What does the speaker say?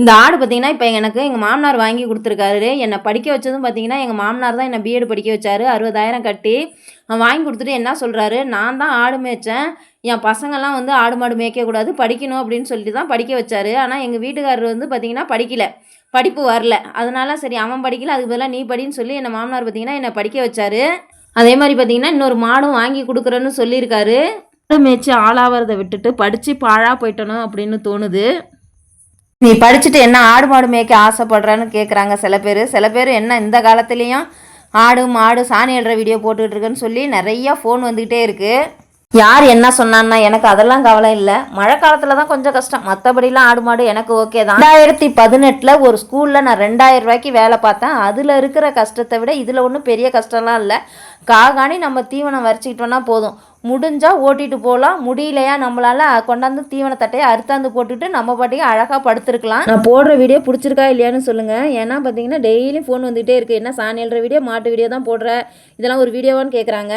இந்த ஆடு பார்த்தீங்கன்னா இப்போ எனக்கு எங்கள் மாமனார் வாங்கி கொடுத்துருக்காரு. என்னை படிக்க வச்சதும் பார்த்தீங்கன்னா எங்கள் மாமனார் தான் என்னை பிஎட் படிக்க வச்சாரு. அறுபதாயிரம் கட்டி அவன் வாங்கி கொடுத்துட்டு என்ன சொல்கிறாரு நான் தான் ஆடு மேய்ச்சேன். என் பசங்கள்லாம் வந்து ஆடு மாடு மேய்க்கக்கூடாது படிக்கணும் அப்படின்னு சொல்லிட்டு தான் படிக்க வச்சாரு. ஆனால் எங்கள் வீட்டுக்காரர் வந்து பார்த்தீங்கன்னா படிக்கல. படிப்பு வரல. அதனால சரி அவன் படிக்கல. அதுக்கு பதிலாக நீ படின்னு சொல்லி என்னை மாமனார் பார்த்தீங்கன்னா என்னை படிக்க வச்சாரு. அதே மாதிரி பார்த்தீங்கன்னா இன்னொரு மாடும் வாங்கி கொடுக்குறேன்னு சொல்லியிருக்காரு. ஆடு மேய்ச்சி ஆளாகிறத விட்டுட்டு படித்து பாழாக போயிட்டணும் அப்படின்னு தோணுது. நீ படிச்சுட்டு என்ன ஆடு மாடு மேய்க்க ஆசைப்படுறேன்னு கேட்குறாங்க சில பேர். சில பேர் என்ன இந்த காலத்துலேயும் ஆடு மாடு சாணி எழுற வீடியோ போட்டுக்கிட்டு இருக்குன்னு சொல்லி நிறையா ஃபோன் வந்துக்கிட்டே இருக்குது யார் என்ன சொன்னான்னா எனக்கு அதெல்லாம் கவலை இல்லை. மழை காலத்தில் தான் கொஞ்சம் கஷ்டம். மற்றபடிலாம் ஆடு மாடு எனக்கு ஓகே தான். ரெண்டாயிரத்தி பதினெட்டில் ஒரு ஸ்கூலில் நான் ரெண்டாயிரம் ரூபாய்க்கு வேலை பார்த்தேன். அதில் இருக்கிற கஷ்டத்தை விட இதில் ஒன்றும் பெரிய கஷ்டம்லாம் இல்லை. காகாணி நம்ம தீவனம் வரைச்சிக்கிட்டோன்னா போதும். முடிஞ்சால் ஓட்டிட்டு போகலாம் முடியலையா நம்மளால் கொண்டாந்து தீவனத்தட்டையை அறுத்தாந்து போட்டுட்டு நம்ம பாட்டிக்கு அழகாக படுத்துருக்கலாம். நான் போடுற வீடியோ பிடிச்சிருக்கா இல்லையான்னு சொல்லுங்கள் ஏன்னா பார்த்தீங்கன்னா டெய்லியும் ஃபோன் வந்துகிட்டே இருக்குது என்ன சாணியல்ற வீடியோ மாட்டு வீடியோ தான் போடுற. இதெல்லாம் ஒரு வீடியோவான்னு கேட்குறாங்க